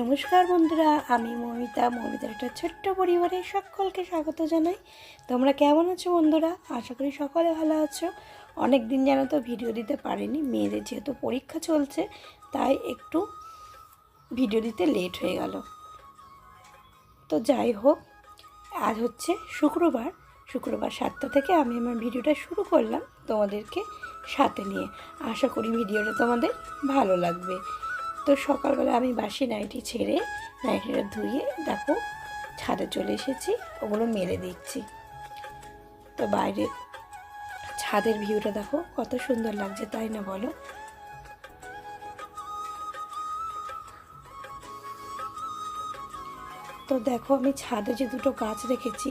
নমস্কার বন্ধুরা, আমি মমিতা। মমিতার একটা ছোট্ট পরিবারে সকলকে স্বাগত জানাই। তোমরা কেমন আছো বন্ধুরা? আশা করি সকলে ভালো আছো। অনেক দিন যেন তো ভিডিও দিতে পারিনি, মেয়েদের যেহেতু পরীক্ষা চলছে, তাই একটু ভিডিও দিতে লেট হয়ে গেল। তো যাই হোক, আজ হচ্ছে শুক্রবার। শুক্রবার সাতটা থেকে আমি আমার ভিডিওটা শুরু করলাম তোমাদেরকে সাথে নিয়ে। আশা করি ভিডিওটা তোমাদের ভালো লাগবে। তো সকালবেলা আমি বাসি নাইটি ছেড়ে নাইটিটা ধুয়ে, দেখো, ছাদে চলে এসেছি, ওগুলো মেলে দিচ্ছি। তো বাইরে ছাদের ভিউটা দেখো, কত সুন্দর লাগছে, তাই না বলো? তো দেখো, আমি ছাদে যে দুটো গাছ রেখেছি,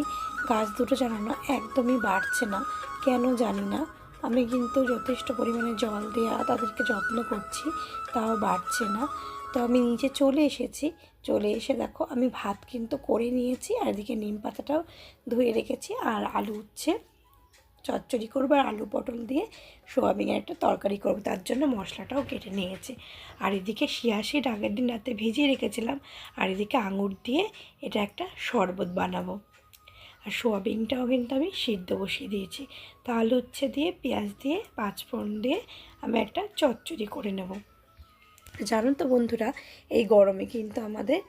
গাছ দুটো জানো না একদমই বাড়ছে না, কেন জানি না। আমি কিন্তু যথেষ্ট পরিমাণে জল দেওয়া তাদেরকে যত্ন করছি, তাও বাড়ছে না। তো আমি নিচে চলে এসেছি, চলে এসে দেখো আমি ভাত কিন্তু করে নিয়েছি আর এদিকে নিম পাতাটাও ধুয়ে রেখেছি আর আলু উচ্ছে। চচ্চড়ি করব আর আলু পটল দিয়ে সোয়াবিনের একটা তরকারি করব, তার জন্য মশলাটাও কেটে নিয়েছি। আর এদিকে শিয়াশিট আগের দিন রাতে ভিজিয়ে রেখেছিলাম, আর এদিকে আঙুর দিয়ে এটা একটা শরবত বানাবো। আর সোয়াবিনটাও কিন্তু আমি সিদ্ধ বসিয়ে দিয়েছি। তা আলু উচ্ছে দিয়ে, পেঁয়াজ দিয়ে, পাঁচফোড়ন দিয়ে আমি একটা চচ্চড়ি করে নেব। জানো তো বন্ধুরা, এই গরমে কিন্তু আমাদের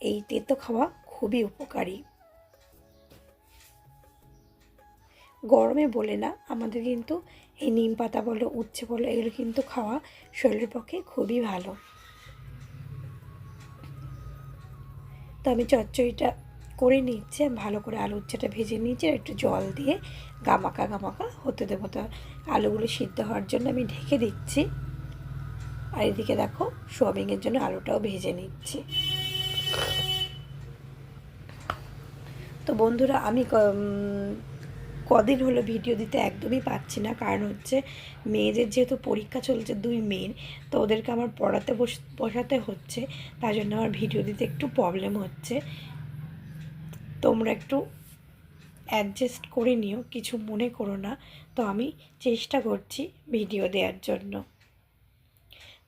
এই তেতো খাওয়া খুবই উপকারী। গরমে বলে না, আমাদের কিন্তু এই নিম পাতা বলো, উচ্ছে বলো, এগুলো কিন্তু খাওয়া শরীরের পক্ষে খুবই ভালো। তো আমি চচ্চড়িটা করে নিচ্ছে, ভালো করে আলু উচ্ছেটা ভেজে নিয়েছি, আর একটু জল দিয়ে গামাকা গামাকা হতে দেবো। তো আলুগুলো সিদ্ধ হওয়ার জন্য আমি ঢেকে দিচ্ছি। আর এদিকে দেখো, সোয়াবিনের জন্য আলুটাও ভেজে নিচ্ছি। তো বন্ধুরা, আমি কদিন হলো ভিডিও দিতে একদমই পাচ্ছি না। কারণ হচ্ছে মেয়েদের যেহেতু পরীক্ষা চলছে দুই মেয়ের, তো ওদেরকে আমার পড়াতে বস, বসাতে হচ্ছে। তার জন্য আমার ভিডিও দিতে একটু প্রবলেম হচ্ছে। তোমরা একটু অ্যাডজাস্ট করে নিও, কিছু মনে করো না। তো আমি চেষ্টা করছি ভিডিও দেওয়ার জন্য।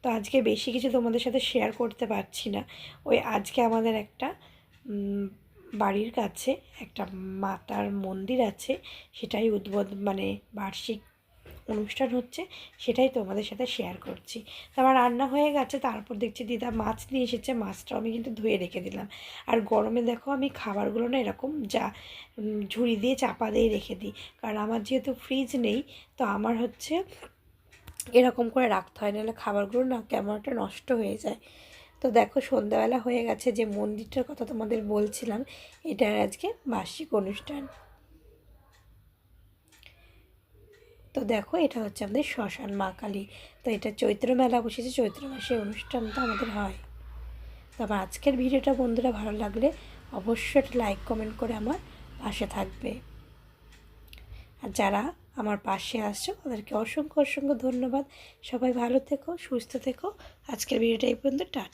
তো আজকে বেশি কিছু তোমাদের সাথে শেয়ার করতে পারছি না। ওই আজকে আমাদের একটা বাড়ির কাছে একটা মাতার মন্দির আছে। সেটাই উদ্বোধ মানে বার্ষিক অনুষ্ঠান হচ্ছে, সেটাই তোমাদের সাথে শেয়ার করছি। আমার রান্না হয়ে গেছে, তারপর দেখছি দিদা মাছ নিয়ে এসেছে, মাছটাও আমি কিন্তু ধুয়ে রেখে দিলাম। আর গরমে দেখো আমি খাবারগুলো না এরকম যা ঝুড়ি দিয়ে চাপা দিয়ে রেখে দিই। কারণ আমার যেহেতু ফ্রিজ নেই, তো আমার হচ্ছে এরকম করে রাখতে হয়, নাহলে খাবারগুলো না কেমন একটা নষ্ট হয়ে যায়। তো দেখো সন্ধ্যাবেলা হয়ে গেছে, যে মন্দিরটার কথা তোমাদের বলছিলাম এটার আজকে বার্ষিক অনুষ্ঠান। তো দেখো, এটা হচ্ছে আমাদের শ্মশান মা কালী। তো এটা চৈত্র মেলা বসেছে, চৈত্র মাসে অনুষ্ঠানটা আমাদের হয়। তো আমার আজকের ভিডিওটা বন্ধুরা ভালো লাগলে অবশ্যই একটা লাইক কমেন্ট করে আমার পাশে থাকবে। আর যারা আমার পাশে আসছো ওদেরকে অসংখ্য অসংখ্য ধন্যবাদ। সবাই ভালো থেকো, সুস্থ থেকো। আজকের ভিডিওটা এই পর্যন্ত, টাটা।